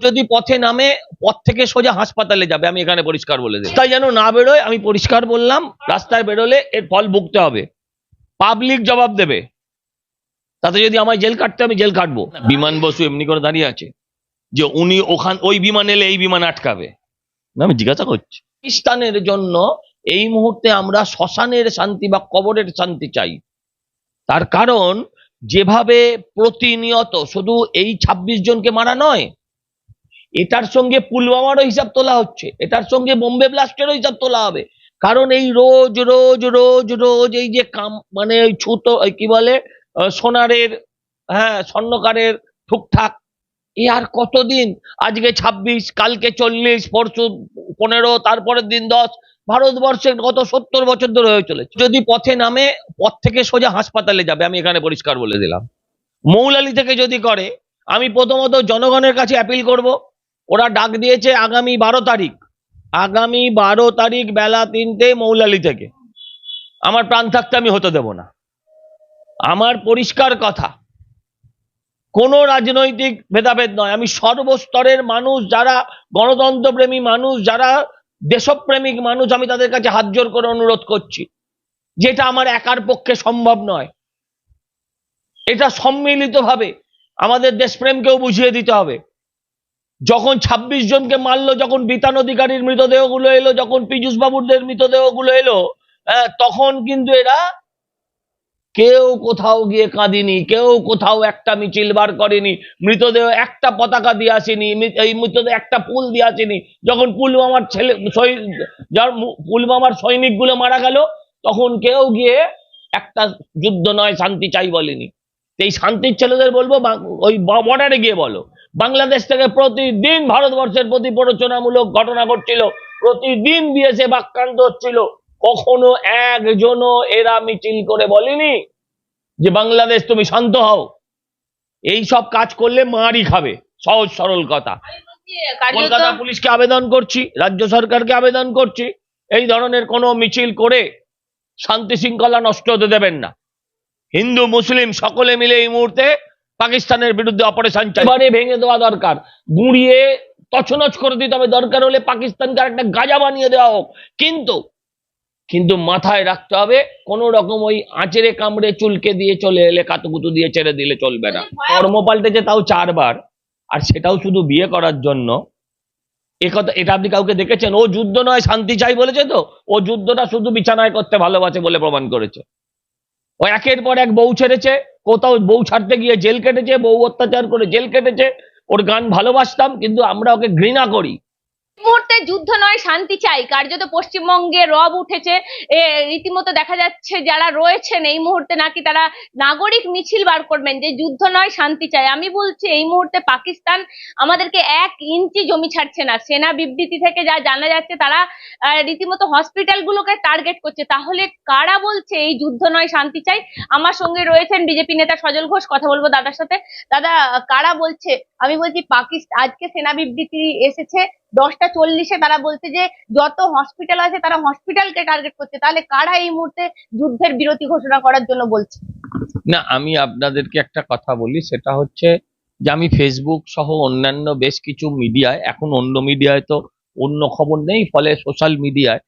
যদি পথে নামে পথ থেকে সোজা হাসপাতালে যাবে আমি এখানে পরিষ্কার বলে দিই তাই যেন না বেরোয় আমি পরিষ্কার বললাম রাস্তায় বেরোলে এর ফল ভুগতে হবে। পাবলিক জবাব দেবে। তাতে যদি আমায় জেল কাটতে আমি জেল কাটবো। বিমান বসু এমনি করে দাঁড়িয়ে আছে। যে উনি ওখান ওই বিমান এলে এই বিমান আটকাবে। না, আমি জিজ্ঞাসা করছি। পাকিস্তানের জন্য এই মুহূর্তে আমরা শ্মশানের শান্তি বা কবরের শান্তি চাই। তার কারণ যেভাবে প্রতিনিয়ত শুধু এই ২৬ জনকে মারা নয় এটার সঙ্গে পুলওয়ামারও হিসাব তোলা হচ্ছে, এটার সঙ্গে বোম্বে ব্লাস্টেরও হিসাব তোলা হবে। কারণ এই রোজ রোজ রোজ রোজ এই যে কাম মানে ওই ছুতো কি বলে সোনারের হ্যাঁ স্বর্ণকারের ঠুকঠাক, এ আর কতদিন? আজকে ২৬ কালকে চল্লিশ, পরশু পনেরো, তারপরের দিন দশ। ভারতবর্ষে গত সত্তর বছর ধরে হয়ে চলেছে। যদি পথে নামে, পথ থেকে সোজা হাসপাতালে যাবে, আমি এখানে পরিষ্কার বলে দিলাম। মৌলালি থেকে যদি করে, আমি প্রথমত জনগণের কাছে অ্যাপিল করব ওরা ডাক দিয়েছে আগামী বারো তারিখ। আগামী বারো তারিখ বেলা তিনটে মৌলালি থেকে। আমার প্রাণ থাকতে আমি হতে দেব না। আমার পরিষ্কার কথা, কোনো রাজনৈতিক ভেদাভেদ নয়। আমি সর্বস্তরের মানুষ যারা গণতন্ত্রপ্রেমী মানুষ, যারা দেশপ্রেমিক মানুষ, আমি তাদের কাছে হাত জোর করে অনুরোধ করছি, যেটা আমার একার পক্ষে সম্ভব নয়। এটা সম্মিলিতভাবে আমাদের দেশপ্রেমকেও বুঝিয়ে দিতে হবে। যখন ২৬ জনকে মারলো যখন বিতান অধিকারীর মৃতদেহগুলো এলো যখন পীযুষ বাবুরদের মৃতদেহগুলো এলো হ্যাঁ, তখন কিন্তু এরা কেউ কোথাও গিয়ে কাঁদিনি কেউ কোথাও একটা মিছিল বার করেনি মৃতদেহ একটা পতাকা দিয়ে আসেনি এই মৃতদেহ একটা পুল দিয়ে আসেনি। যখন পুলওয়ামার ছেলে যার পুলওয়ামার সৈনিকগুলো মারা গেল তখন কেউ গিয়ে একটা যুদ্ধ নয় শান্তি চাই বলেনি। এই শান্তির ছেলেদের বলব ওই বর্ডারে গিয়ে বলো। বাংলাদেশ থেকে প্রতিদিন ভারতবর্ষের প্রতি প্ররোচনামূলক ঘটনা ঘটছিল। প্রতিদিন বিএসএফ আক্রান্ত হচ্ছিল। কখনো একজনও এরা মিছিল করে বলেনি যে, বাংলাদেশ, তুমি শান্ত হও। এই সব কাজ করলে মারই খাবে। সহজ, সরল কথা। কলকাতা পুলিশকে আবেদন করছি, রাজ্য সরকারকে আবেদন করছি। এই ধরনের কোনো মিছিল করে শান্তি শৃঙ্খলা নষ্ট হতে দেবেন না। হিন্দু, মুসলিম সকলে মিলে এই মুহূর্তে পাকিস্তানের বিরুদ্ধে অপারেশন এবারে ভেঙে দেওয়া দরকার। গুঁড়িয়ে তছনছ করে দিতে হবে। দরকার হলে পাকিস্তানকে আর একটা গাজা বানিয়ে দেওয়া হোক। কিন্তু কিন্তু মাথায় রাখতে হবে কোন রকম ওই আঁচড়ে কামড়ে চুলকে দিয়ে চলে এলে কাতুকুতু দিয়ে ছেড়ে দিলে চলবে না। কর্ম পাল্টেছে তাও চারবার। আর সেটাও শুধু বিয়ে করার জন্য। একথা এটা আপনি কাউকে দেখেছেন? ও যুদ্ধ নয় শান্তি চাই বলেছে তো? ও যুদ্ধটা শুধু বিছানায় করতে ভালোবাসে বলে প্রমাণ করেছে। ও একের পর এক বউ ছেড়েছে, কোথাও বউ ছাড়তে গিয়ে জেল কেটেছে, বউ অত্যাচার করে জেল কেটেছে, ওর গান ভালোবাসতাম, কিন্তু আমরা ওকে ঘৃণা করি। মুহূর্তে যুদ্ধ নয়, শান্তি চাই। কার্যত পশ্চিমবঙ্গে রব উঠেছে। রীতিমতো দেখা যাচ্ছে যারা রয়েছেন, এই মুহূর্তে নাকি তারা নাগরিক মিছিল বার করবেন যে যুদ্ধ নয়, শান্তি চাই। আমি বলছি, এই মুহূর্তে পাকিস্তান আমাদেরকে এক ইঞ্চি জমি ছাড়ছে না। সেনা বিবৃতি থেকে যা জানা যাচ্ছে, তারা রীতিমতো হসপিটালগুলোকে টার্গেট করছে। তাহলে কারা বলছে এই যুদ্ধ নয়, শান্তি চাই? আমার সঙ্গে রয়েছেন বিজেপি নেতা সজল ঘোষ, কথা বলব দাদার সাথে। দাদা, কারা বলছে? আমি বলছি, পাকিস্তান, আজকে সেনা বিবৃতি এসেছে দশটা চল্লিশে তারা বলছে যে, যত হসপিটাল আছে তারা হসপিটালকে টার্গেট করছে। তাহলে কারা এই মুহূর্তে যুদ্ধের বিরতি ঘোষণা করার জন্য বলছে? না, আমি আপনাদেরকে একটা কথা বলি, সেটা হচ্ছে যে আমি ফেসবুক সহ অন্যান্য বেশ কিছু মিডিয়ায়, এখন অন্য মিডিয়ায় তো অন্য খবর নেই, ফলে সোশ্যাল মিডিয়ায়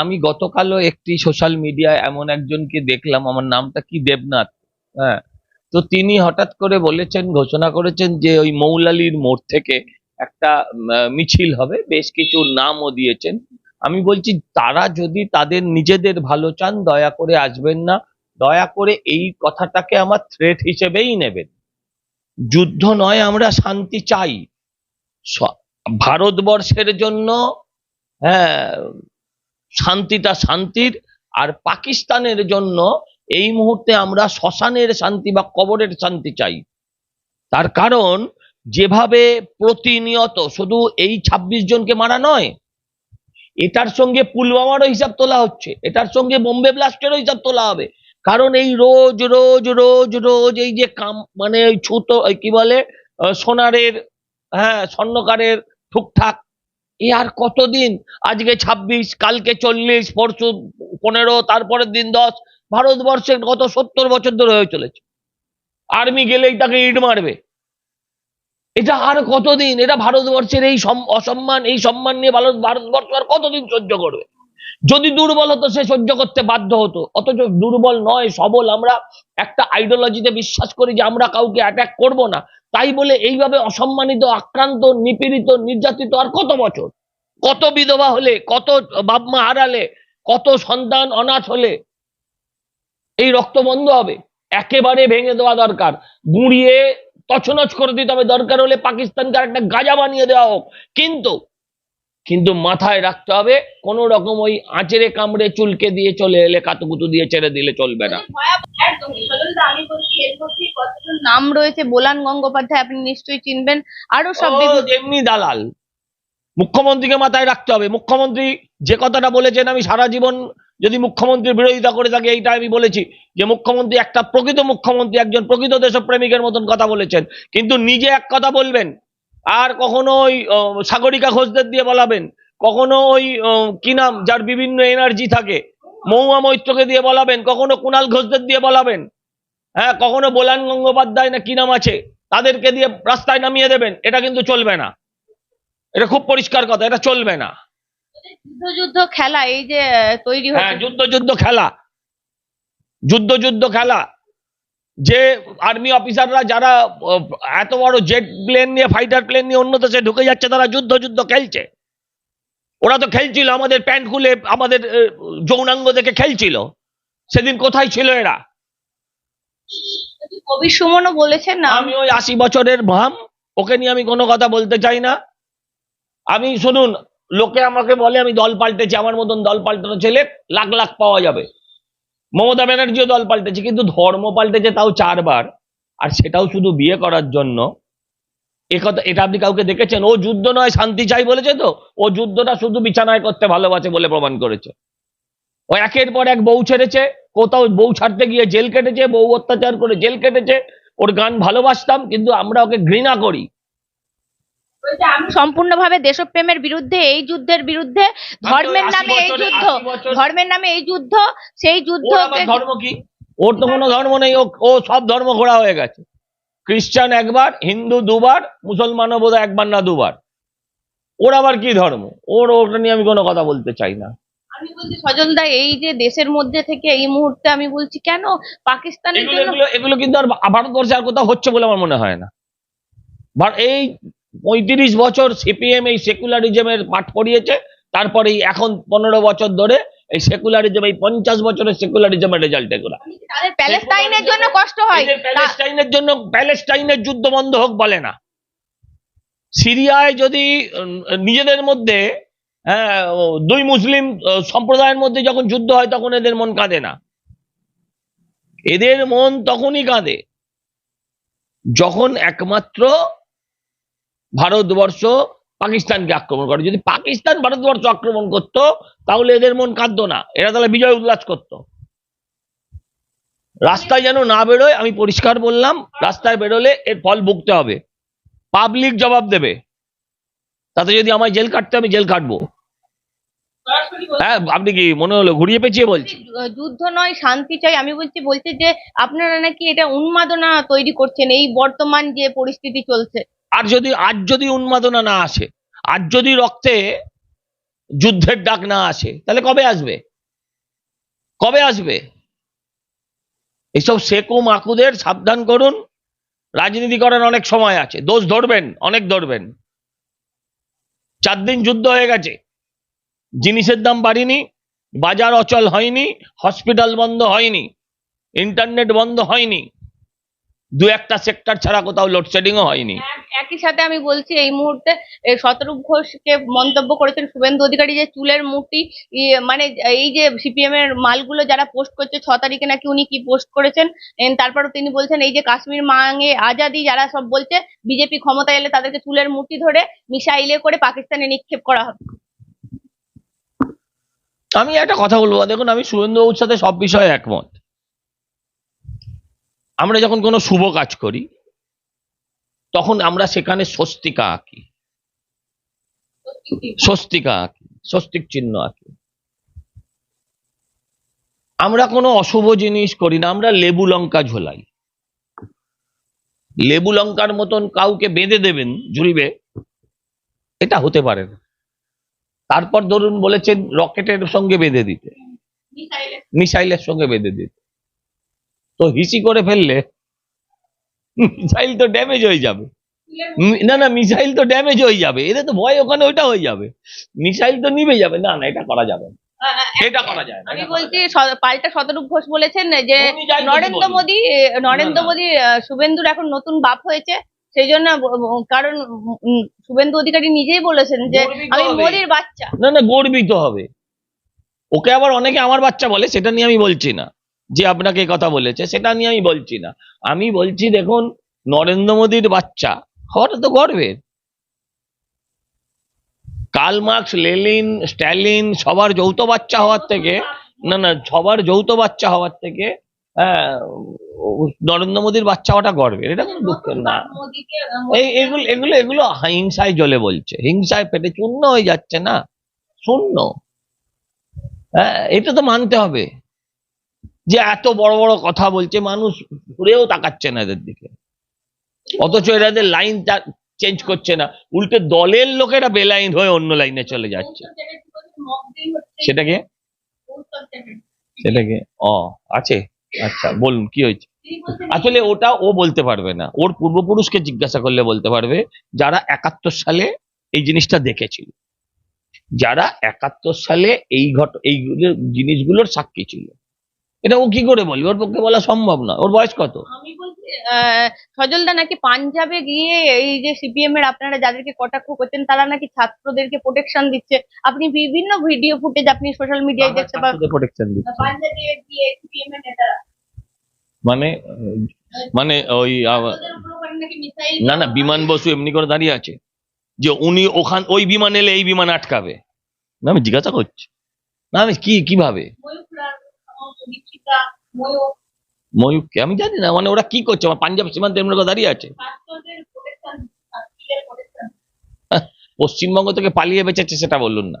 আমি গতকালও একটি সোশ্যাল মিডিয়ায় এমন একজনকে দেখলাম, আমার নামটা কি দেবনাথ হ্যাঁ তো তিনি হঠাৎ করে বলেছেন, ঘোষণা করেছেন যে ওই মৌলালির মোড় থেকে একটা মিছিল হবে, বেশ কিছু নামও দিয়েছেন। আমি বলছি, তারা যদি তাদের নিজেদের ভালো চান, দয়া করে আসবেন না। দয়া করে এই কথাটাকে আমার থ্রেট হিসেবেই নেবেন। যুদ্ধ নয়, আমরা শান্তি চাই। ভারতবর্ষের জন্য হ্যাঁ শান্তিটা শান্তির, আর পাকিস্তানের জন্য এই মুহূর্তে আমরা শ্মশানের শান্তি বা কবরের শান্তি চাই। তার কারণ যেভাবে প্রতিনিয়ত শুধু এই ২৬ জনকে মারা নয়, এটার সঙ্গে পুলওয়ামারও হিসাব তোলা হচ্ছে, এটার সঙ্গে বোম্বে ব্লাস্টেরও হিসাব তোলা হবে। কারণ এই রোজ রোজ রোজ রোজ এই যে কাম মানে ওই ছুতো কি বলে সোনারের হ্যাঁ স্বর্ণকারের ঠুকঠাক, এ আর কতদিন? আজকে ২৬ কালকে চল্লিশ, পরশু পনেরো, তারপরের দিন দশ, ভারতবর্ষে গত সত্তর বছর ধরে হয়ে চলেছে। আর্মি গেলেই তাকে ইট মারবে। এটা আর কতদিন? এটা ভারতবর্ষের এই সম- অসম্মান, এই সম্মান নিয়ে ভারত, ভারতবর্ষ আর কতদিন সহ্য করবে? যদি দুর্বল হতো সে সহ্য করতে বাধ্য হতো। অথচ দুর্বল নয়, সবল আমরা একটা আইডিওলজিতে বিশ্বাস করি যে আমরা কাউকে অ্যাটাক করব না। তাই বলে এইভাবে অসম্মানিত, আক্রান্ত, নিপীড়িত, নির্যাতিত আর কত বছর? কত বিধবা হলে, কত বাপ মা হারালে, কত সন্তান অনাথ হলে এই রক্ত বন্ধ হবে? একেবারে ভেঙে দেওয়া দরকার। গুঁড়িয়ে তছনছ করে দিতে হবে। দরকার হলে পাকিস্তানকে আর একটা গাজা বানিয়ে দেওয়া হোক। কিন্তু কিন্তু মাথায় রাখতে হবে কোন রকম ওই আঁচড়ে কামড়ে চুলকে দিয়ে চলে এলে কাতুকুতু দিয়ে ছেড়ে দিলে চলবে না। আমি বলছি এর মধ্যে কতজন নাম রয়েছে বোলান গঙ্গোপাধ্যায় আপনি নিশ্চয়ই চিনবেন। আরও সব এমনি দালাল। মুখ্যমন্ত্রীকে মাথায় রাখতে হবে। মুখ্যমন্ত্রী যে কথাটা বলেছেন আমি সারা জীবন যদি মুখ্যমন্ত্রীর বিরোধিতা করে থাকে, এইটা আমি বলেছি যে মুখ্যমন্ত্রী একটা প্রকৃত মুখ্যমন্ত্রী, একজন প্রকৃত দেশপ্রেমিকের মতন কথা বলেছেন। কিন্তু নিজে এক কথা বলবেন, আর কখনো ওই সাগরিকা ঘোষদের দিয়ে বলাবেন, কখনো ওই কি নাম, যার বিভিন্ন এনার্জি থাকে, মহুয়া মৈত্রকে দিয়ে বলাবেন, কখনো কুণাল ঘোষদের দিয়ে বলাবেন হ্যাঁ কখনো বোলান গঙ্গোপাধ্যায় না কি নাম আছে, তাদেরকে দিয়ে রাস্তায় নামিয়ে দেবেন, এটা কিন্তু চলবে না। এটা খুব পরিষ্কার কথা, এটা চলবে না। যুদ্ধ যুদ্ধ খেলা এই যে তৈরি হ্যাঁ যুদ্ধ যুদ্ধ খেলা। যুদ্ধ যুদ্ধ খেলা। যে আর্মি অফিসাররা যারা এত বড় জেট প্লেন নিয়ে ফাইটার প্লেন নিয়ে অন্য দেশে ঢুকে যাচ্ছে তারা যুদ্ধ যুদ্ধ খেলছে। ওরা তো খেলছিল আমাদের প্যান্ট খুলে আমাদের যৌনাঙ্গ দেখে খেলছিল। সেদিন কোথায় ছিল এরা? কবি সুমনও বলেছেন না আমি ওই আশি বছরের ভাম ওকে নিয়ে আমি কোনো কথা বলতে চাই না। আমি শুনুন লোকে আমাকে বলে, আমি দল পাল্টেছি, আমার মতন দল পাল্টানো ছেলে, লাখ লাখ পাওয়া যাবে। মমতা ব্যানার্জিও দল পাল্টেছে, কিন্তু ধর্ম পাল্টেছে তাও চারবার। আর সেটাও শুধু বিয়ে করার জন্য। এ কথা, এটা আপনি কাউকে দেখেছেন? ও যুদ্ধ নয়, শান্তি চাই বলেছে তো? ও যুদ্ধটা শুধু বিছানায় করতে ভালোবাসে বলে প্রমাণ করেছে। ও একের পর এক বউ ছেড়েছে, কোথাও বউ ছাড়তে গিয়ে জেল কেটেছে, বউ অত্যাচার করে জেল কেটেছে। ওর গান ভালোবাসতাম, কিন্তু আমরা ওকে ঘৃণা করি। সম্পূর্ণভাবে দেশপ্রেমের বিরুদ্ধে এই যুদ্ধের বিরুদ্ধে ধর্মের নামে এই যুদ্ধ ধর্মের নামে এই যুদ্ধ সেই আবার ধর্ম কি? ওর তো কোনো ধর্ম নেই ও সব ধর্ম ঘোরা হয়ে গেছে। খ্রিস্টান একবার হিন্দু দুবার মুসলমানও বোধ একবার না দুবার। ওর আবার কি ধর্ম? ওর ওটা নিয়ে আমি কোনো কথা বলতে চাই না। আমি বলছি সজলদা এই যে দেশের মধ্যে থেকে এই মুহূর্তে আমি বলছি কেন? পাকিস্তানের এগুলো এগুলো এগুলো কিন্তু আর ভা- ভারতবর্ষে আর কোথাও হচ্ছে বলে আমার মনে হয় না। এই পঁয়ত্রিশ বছর সিপিএম এই সেকুলারিজমের পাঠ পড়িয়েছে তারপরে এখন পনেরো বছর ধরে এই সেকুলারিজম এই পঞ্চাশ বছরের সেকুলারিজমের রেজাল্ট এগুলো তাদের জন্য কষ্ট হয়। প্যালেস্টাইনের জন্য প্যালেস্টাইনের যুদ্ধ বন্ধ হোক বলে না। সিরিয়ায় যদি নিজেদের মধ্যে হ্যাঁ, দুই মুসলিম সম্প্রদায়ের মধ্যে যখন যুদ্ধ হয় তখন এদের মন কাঁদে না। এদের মন তখনই কাঁদে যখন একমাত্র ভারতবর্ষ পাকিস্তানকে আক্রমণ করে। যদি পাকিস্তান ভারতবর্ষ আক্রমণ করতো, তাহলে এদের মন কাঁদতো না। এরা তাহলে বিজয় উল্লাস করতো। রাস্তায় যেন না বেরোয়, আমি পরিষ্কার বললাম, রাস্তায় বেরোলে এর ফল ভুগতে হবে। পাবলিক জবাব দেবে। তাতে যদি আমায় জেল কাটতে, আমি জেল কাটবো। হ্যাঁ কি মনে হলো? ঘুরিয়ে বলছি। যুদ্ধ নয়, শান্তি চাই। আমি বলছি যে আপনারা নাকি এটা উন্মাদনা তৈরি করছেন, এই বর্তমান যে পরিস্থিতি চলছে। আর যদি আজ যদি উন্মাদনা না আসে আজ যদি রক্তে যুদ্ধের ডাক না আসে, তাহলে কবে আসবে? কবে আসবে? এইসব সেকু মাকুদের সাবধান করুন। রাজনীতি করার অনেক সময় আছে। দোষ ধরবেন, অনেক ধরবেন। চার দিন যুদ্ধ হয়ে গেছে। জিনিসের দাম বাড়িনি, বাজার অচল হয়নি, হসপিটাল বন্ধ হয়নি, ইন্টারনেট বন্ধ হয়নি। দু একটা সেক্টর ছাড়া কোথাও লোডশেডিংও হয়নি। একই সাথে আমি বলছি এই মুহূর্তে শতরূপ ঘোষকে মন্তব্য করেছেন শুভেন্দু অধিকারী যে চুলের ইয়ে, মানে এই যে সিপিএম এর মালগুলো যারা পোস্ট করছে ছ তারিখে নাকি উনি কি পোস্ট করেছেন? এন তারপরও তিনি বলছেন এই যে কাশ্মীর মাঙে আজাদি যারা সব বলছে বিজেপি ক্ষমতা এলে তাদেরকে চুলের মুঠি ধরে মিসাইলে করে পাকিস্তানে নিক্ষেপ করা হবে। আমি একটা কথা বলব দেখুন আমি সুরেন্দ্রবাবুর সাথে সব বিষয়ে একমত। আমরা যখন কোনো শুভ কাজ করি, তখন আমরা সেখানে স্বস্তিকা আঁকি। স্বস্তিকা আঁকি, স্বস্তিক চিহ্ন আঁকি। আমরা কোনো অশুভ জিনিস করি না, আমরা লেবু লঙ্কা ঝোলাই। লেবু লঙ্কার মতন কাউকে বেঁধে দেবেন ঝুলবে এটা হতে পারে না। তারপর ধরুন বলেছেন রকেটের সঙ্গে বেঁধে দিতে। মিসাইলের সঙ্গে বেঁধে দিতে। তো হিসি করে ফেললে মিসাইল তো ড্যামেজ হয়ে যাবে। না না মিসাইল তো ড্যামেজ হয়ে যাবে। এদের তো ভয় ওখানে ওইটা হয়ে যাবে। মিসাইল তো নিভে যাবে। না না এটা করা যাবে এটা করা যায় আমি বলছি পাল্টা শতরূপ ঘোষ বলেছেন যে নরেন্দ্র মোদী নরেন্দ্র। মোদী শুভেন্দুর এখন নতুন বাপ হয়েছে। সেই জন্য কারণ শুভেন্দু অধিকারী নিজেই বলেছেন যে আমি হবে। বাচ্চা। না না গর্বিত হবে। ওকে আবার অনেকে আমার বাচ্চা বলে সেটা নিয়ে আমি বলছি না। যে আপনাকে কথা বলেছে, সেটা নিয়ে আমি বলছি না। আমি বলছি, দেখুন, নরেন্দ্র মোদীর বাচ্চা, হওয়াটা তো গর্বের। কার্ল মার্কস লেলিন স্ট্যালিন, সবার যৌথ বাচ্চা হওয়ার থেকে, না না, সবার যৌথ বাচ্চা হওয়ার থেকে হ্যাঁ নরেন্দ্র মোদীর বাচ্চা হওয়াটা গর্বের। এটা কোনো দুঃখের না। এই এগুলো এগুলো এগুলো হিংসায় জ্বলে বলছে। হিংসায় পেটে চূর্ণ হয়ে যাচ্ছে না। শূন্য। হ্যাঁ এটা তো মানতে হবে। যে এত বড় বড় কথা বলছে, মানুষ ঘুরেও তাকাচ্ছে না এদের দিকে। অথচ এরাদের লাইন চেঞ্জ করছে না। উল্টে দলের লোকেরা বেলাইন হয়ে অন্য লাইনে চলে যাচ্ছে। সেটাকে সেটাকে ও, আছে। আচ্ছা বলুন, কি হয়েছে? আসলে ওটা ও বলতে পারবে না। ওর পূর্বপুরুষকে জিজ্ঞাসা করলে বলতে পারবে, যারা একাত্তর সালে এই জিনিসটা দেখেছিল। যারা একাত্তর সালে এই ঘট, এই জিনিসগুলোর সাক্ষী ছিল। এটা ও কি করে বলবে? ওর পক্ষে বলা সম্ভব না। ওর বয়স কত? আমি বলছি সজলদা নাকি পাঞ্জাবে গিয়ে এই যে সিপিএম এর আপনারা যাদেরকে কটাক্ষ করছেন তারা নাকি ছাত্রদেরকে প্রোটেকশন দিচ্ছে। আপনি বিভিন্ন ভিডিও ফুটেজ আপনি সোশ্যাল মিডিয়ায় দেখতে পাবেন প্রোটেকশন দিচ্ছে। পাঞ্জাবে গিয়ে সিপিএম এর নেতারা। মানে মানে ওই না না বিমান বসু এমনি করে দাঁড়িয়ে আছে। যে উনি ওখান ওই বিমান এলে এই বিমান আটকাবে। না আমি জিজ্ঞাসা করছি। না আমি কি কীভাবে? ময়ূর। ময়ূরকে? আমি জানি না মানে ওরা কি করছে? আমার পাঞ্জাব সীমান্তে এমনি দাঁড়িয়ে আছে? প্রোটেকশন পশ্চিমবঙ্গ থেকে পালিয়ে বেঁচেছে সেটা বলুন না।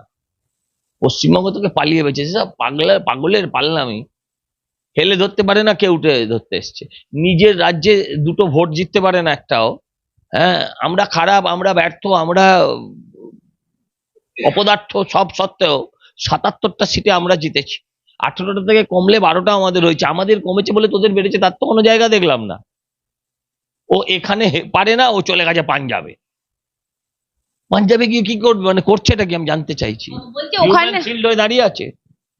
পশ্চিমবঙ্গ থেকে পালিয়ে বেঁচেছে সব পাগলা পাগলের পাল্লামি হেলে ধরতে পারে না কেউ উঠে ধরতে এসছে। নিজের রাজ্যে দুটো ভোট জিততে পারে না একটাও। হ্যাঁ আমরা খারাপ আমরা ব্যর্থ আমরা অপদার্থ সব সত্ত্বেও সাতাত্তরটা সিটে আমরা জিতেছি। আঠেরোটা থেকে কমলে বারোটা আমাদের হয়েছে। আমাদের কমেছে বলে তোদের বেড়েছে তার তো কোনো জায়গা দেখলাম না। ও এখানে পারে না ও চলে গেছে পাঞ্জাবে। পাঞ্জাবে গিয়ে কি করবে? মানে করছে এটা কি? আমি জানতে চাইছি। দাঁড়িয়ে আছে।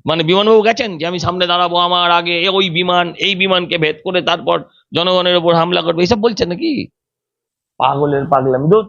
মানে বিমানবাবু গেছেন যে আমি সামনে দাঁড়াবো আমার আগে ওই বিমান এই বিমানকে ভেদ করে তারপর জনগণের উপর হামলা করবে। এইসব বলছে নাকি? পাগলের পাগলামি।